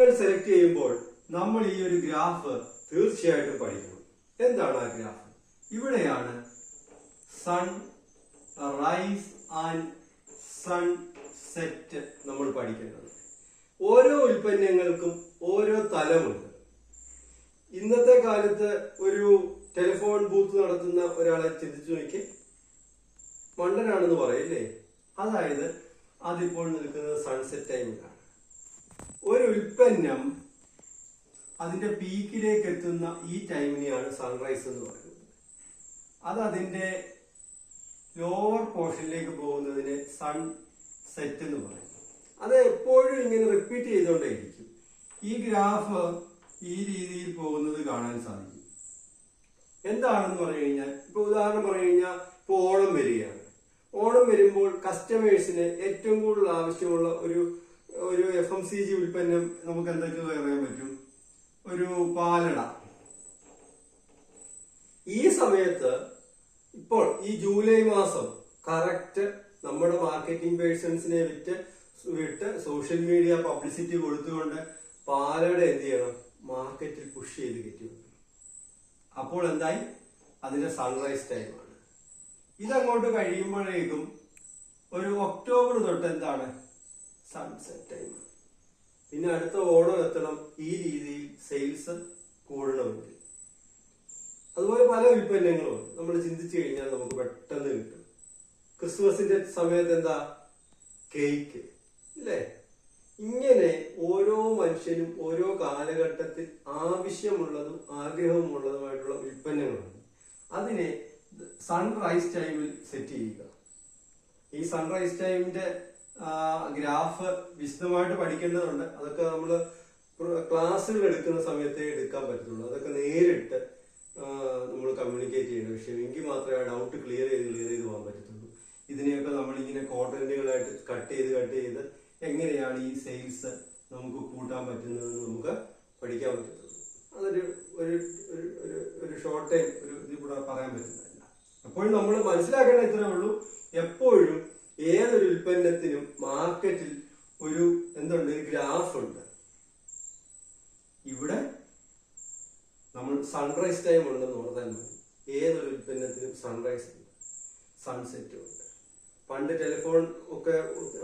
ഉൽപ്പന്നങ്ങൾ സെലക്ട് ചെയ്യുമ്പോൾ നമ്മൾ ഈ ഒരു ഗ്രാഫ് തീർച്ചയായിട്ടും പഠിക്കണം എന്താണ് ആ ഗ്രാഫ് ഇവിടെയാണ് sunrise and sunset നമ്മൾ പഠിക്കേണ്ടത് ഓരോ ഉൽപ്പന്നങ്ങൾക്കും ഓരോ തലമുണ്ട്. ഇന്നത്തെ കാലത്ത് ഒരു ടെലിഫോൺ ബൂത്ത് നടത്തുന്ന ഒരാളെ ചിന്തിച്ചു നോക്കി മണ്ടനാണെന്ന് പറയില്ലേ? അതായത് അതിപ്പോൾ നിൽക്കുന്നത് സൺസെറ്റ് ടൈമിലാണ് ഒരു ഉൽപ്പന്നം അതിന്റെ പീക്കിലേക്ക് എത്തുന്ന ഈ ടൈമിനെയാണ് സൺറൈസ് എന്ന് പറയുന്നത്. അത് അതിന്റെ ലോവർ പോർഷനിലേക്ക് പോകുന്നതിന് സൺ സെറ്റ് എന്ന് പറയും. അത് എപ്പോഴും ഇങ്ങനെ റിപ്പീറ്റ് ചെയ്തുകൊണ്ടേയിരിക്കും. ഈ ഗ്രാഫ് ഈ രീതിയിൽ പോകുന്നത് കാണാൻ സാധിക്കും. എന്താണെന്ന് പറഞ്ഞു കഴിഞ്ഞാൽ ഇപ്പൊ ഉദാഹരണം പറഞ്ഞു കഴിഞ്ഞാൽ ഇപ്പൊ ഓണം വരികയാണ്. ഓണം വരുമ്പോൾ കസ്റ്റമേഴ്സിന് ഏറ്റവും കൂടുതൽ ആവശ്യമുള്ള ഒരു ഒരു എഫ് എം സി ജി ഉൽപ്പന്നം നമുക്ക് എന്തൊക്കെ പറയാൻ പറ്റും. ഒരു പാലട. ഈ സമയത്ത് ഇപ്പോൾ ഈ ജൂലൈ മാസം കറക്റ്റ് നമ്മുടെ മാർക്കറ്റിംഗ് പേഴ്സൺസിനെ വിറ്റ് വിട്ട് സോഷ്യൽ മീഡിയ പബ്ലിസിറ്റി കൊടുത്തുകൊണ്ട് പാലട എന്ത് ചെയ്യണം? മാർക്കറ്റിൽ പുഷ് ചെയ്ത് കയറ്റി. അപ്പോൾ എന്തായി? അതിന്റെ സൺറൈസ് ടൈമാണ് ഇതങ്ങോട്ട് കഴിയുമ്പോഴേക്കും ഒരു ഒക്ടോബർ തൊട്ട് എന്താണ്? സൺസെറ്റ് ടൈം പിന്നെ അടുത്ത ഓർഡർ എത്തണം. ഈ രീതിയിൽ സെയിൽസ് കൂടണമെങ്കിൽ. അതുപോലെ പല ഉൽപ്പന്നങ്ങളും നമ്മൾ ചിന്തിച്ചു കഴിഞ്ഞാൽ നമുക്ക് പെട്ടെന്ന് കിട്ടും. ക്രിസ്മസിന്റെ സമയത്ത് എന്താ? കേക്ക് അല്ലേ ഇങ്ങനെ ഓരോ മനുഷ്യനും ഓരോ കാലഘട്ടത്തിൽ ആവശ്യമുള്ളതും ആഗ്രഹമുള്ളതുമായിട്ടുള്ള ഉൽപ്പന്നങ്ങളുണ്ട്. അതിനെ സൺറൈസ് ടൈമിൽ സെറ്റ് ചെയ്യുക. ഈ സൺറൈസ് ടൈമിന്റെ ഗ്രാഫ് വിശദമായിട്ട് പഠിക്കേണ്ടതുണ്ട്. അതൊക്കെ നമ്മൾ ക്ലാസ്സുകൾ എടുക്കുന്ന സമയത്തേ എടുക്കാൻ പറ്റത്തുള്ളൂ. അതൊക്കെ നേരിട്ട് നമ്മൾ കമ്മ്യൂണിക്കേറ്റ് ചെയ്യേണ്ട വിഷയം. എങ്കിൽ മാത്രമേ ആ ഡൗട്ട് ക്ലിയർ ചെയ്ത് ക്ലിയർ ചെയ്ത് പോകാൻ പറ്റത്തുള്ളൂ. ഇതിനെയൊക്കെ നമ്മളിങ്ങനെ കോണ്ടന്റുകളായിട്ട് കട്ട് ചെയ്ത് കട്ട് ചെയ്ത് എങ്ങനെയാണ് ഈ സെയിൽസ് നമുക്ക് കൂട്ടാൻ പറ്റുന്നത് നമുക്ക് പഠിക്കാൻ പറ്റത്തുള്ളൂ. അതൊരു ഒരു ഒരു ഒരു ഷോർട്ട് ടൈം ഒരു ഇത് കൂടെ പറയാൻ പറ്റുന്നതല്ല. അപ്പോഴും നമ്മൾ മനസ്സിലാക്കേണ്ട ഇത്രേ ഉള്ളൂ. എപ്പോഴും ഏതൊരു ഉൽപ്പന്നത്തിനും മാർക്കറ്റിൽ ഒരു എന്തുണ്ട് ഒരു ഗ്രാഫ് ഉണ്ട്. ഇവിടെ നമ്മൾ സൺറൈസ് ടൈം ഉണ്ടെന്ന് ഓർത്താൽ മതി. ഏതൊരു ഉൽപ്പന്നത്തിനും സൺറൈസ് ഉണ്ട്. സൺസെറ്റും ഉണ്ട്. പണ്ട് ടെലിഫോൺ ഒക്കെ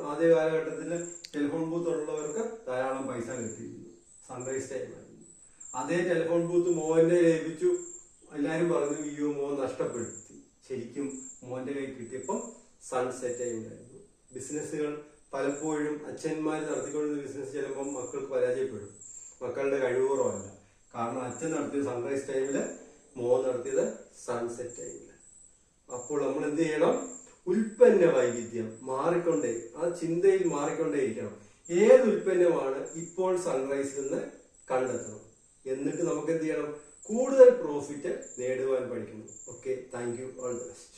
ആദ്യ കാലഘട്ടത്തിൽ ടെലിഫോൺ ബൂത്ത് ഉള്ളവർക്ക് ധാരാളം പൈസ കിട്ടിയിരുന്നു. സൺറൈസ് ടൈം ആയിരുന്നു. അതേ ടെലിഫോൺ ബൂത്ത് മോഹന്റെ ലഭിച്ചു. എല്ലാവരും പറഞ്ഞു അയ്യോ മോഹൻ നഷ്ടപ്പെടുത്തി സൺസെറ്റ് ഉണ്ടായിരുന്നു ബിസിനസ്സുകൾ പലപ്പോഴും അച്ഛന്മാർ നടത്തിക്കൊണ്ടിരുന്ന ബിസിനസ് ചിലപ്പോൾ മക്കൾക്ക് പരാജയപ്പെടും. മക്കളുടെ കഴിവുറവല്ല കാരണം അച്ഛൻ നടത്തിയത് സൺറൈസ് ടൈമിൽ മോൻ നടത്തിയത് സൺസെറ്റ് ടൈമിൽ അപ്പോൾ നമ്മൾ എന്ത് ചെയ്യണം? ഉൽപ്പന്ന വൈവിധ്യം മാറിക്കൊണ്ടേ ആ ചിന്തയിൽ മാറിക്കൊണ്ടേയിരിക്കണം. ഏത് ഉൽപ്പന്നമാണ് ഇപ്പോൾ സൺറൈസ് നിന്ന് കണ്ടെത്തണം? എന്നിട്ട് നമുക്ക് എന്ത് ചെയ്യണം? കൂടുതൽ പ്രോഫിറ്റ് നേടുവാൻ പഠിക്കണം. Okay thank you all the best